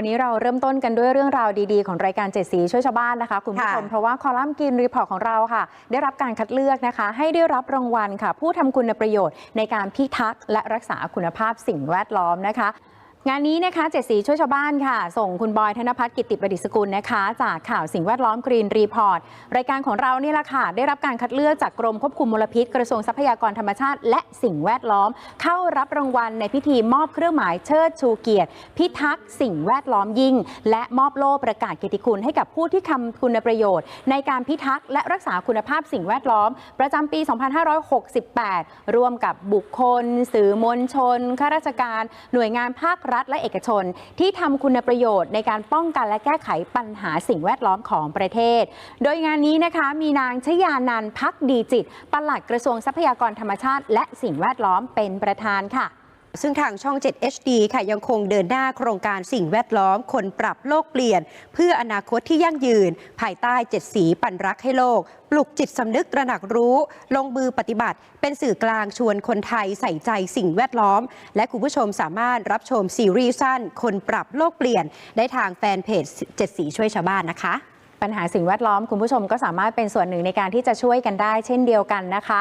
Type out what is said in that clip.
วันนี้เราเริ่มต้นกันด้วยเรื่องราวดีๆ ของรายการเจ็ดสีช่วยชาวบ้านนะคะ คุณผู้ชมค่ะเพราะว่าคอลัมน์กินรีพอร์ตของเราค่ะ ได้รับการคัดเลือกนะคะ ให้ได้รับรางวัลค่ะ ผู้ทำคุณประโยชน์ในการพิทักษ์และรักษาคุณภาพสิ่งแวดล้อมนะคะ งานนี้นะคะเจ็ดสีช่วยชาวบ้านค่ะ ส่งคุณบอยธนพัฒน์กิติประดิษกุลนะคะ จากข่าวสิ่งแวดล้อมกรีนรีพอร์ต รายการของเรานี่แหละค่ะ ได้รับการคัดเลือกจากกรมควบคุมมลพิษ กระทรวงทรัพยากรธรรมชาติ และสิ่งแวดล้อม เข้ารับรางวัลในพิธีมอบเครื่องหมายเชิดชูเกียรติ พิทักษ์สิ่งแวดล้อมยิ่ง และมอบโล่ประกาศเกียรติคุณให้กับผู้ที่ทำคุณประโยชน์ ในการพิทักษ์และรักษาคุณภาพสิ่งแวดล้อม ประจำปี 2568 ร่วมกับบุคคล สื่อมวลชนข้าราชการ หน่วยงานภาครัฐและเอกชน ที่ทำคุณประโยชน์ในการป้องกันและแก้ไขปัญหาสิ่งแวดล้อมของประเทศ โดยงานนี้นะคะมีนางชยานันพักดีจิตปลัดกระทรวงทรัพยากรธรรมชาติ และสิ่งแวดล้อมเป็นประธานค่ะ ซึ่งทางช่อง 7 HD ค่ะยังคงเดินหน้าโครงการสิ่งแวดล้อมคนปรับโลกเปลี่ยน เพื่ออนาคตที่ยั่งยืน ภายใต้เจ็ดสีปันรักให้โลก ปลุกจิตสำนึกตระหนักรู้ ลงมือปฏิบัติ เป็นสื่อกลางชวนคนไทยใส่ใจสิ่งแวดล้อม และคุณผู้ชมสามารถรับชมซีรีส์สั้น คนปรับโลกเปลี่ยน ได้ทางแฟนเพจเจ็ดสีช่วยชาวบ้านนะคะปัญหาสิ่งแวดล้อมคุณผู้ชมก็สามารถเป็นส่วนหนึ่งในการที่จะช่วยกันได้เช่นเดียวกันนะคะ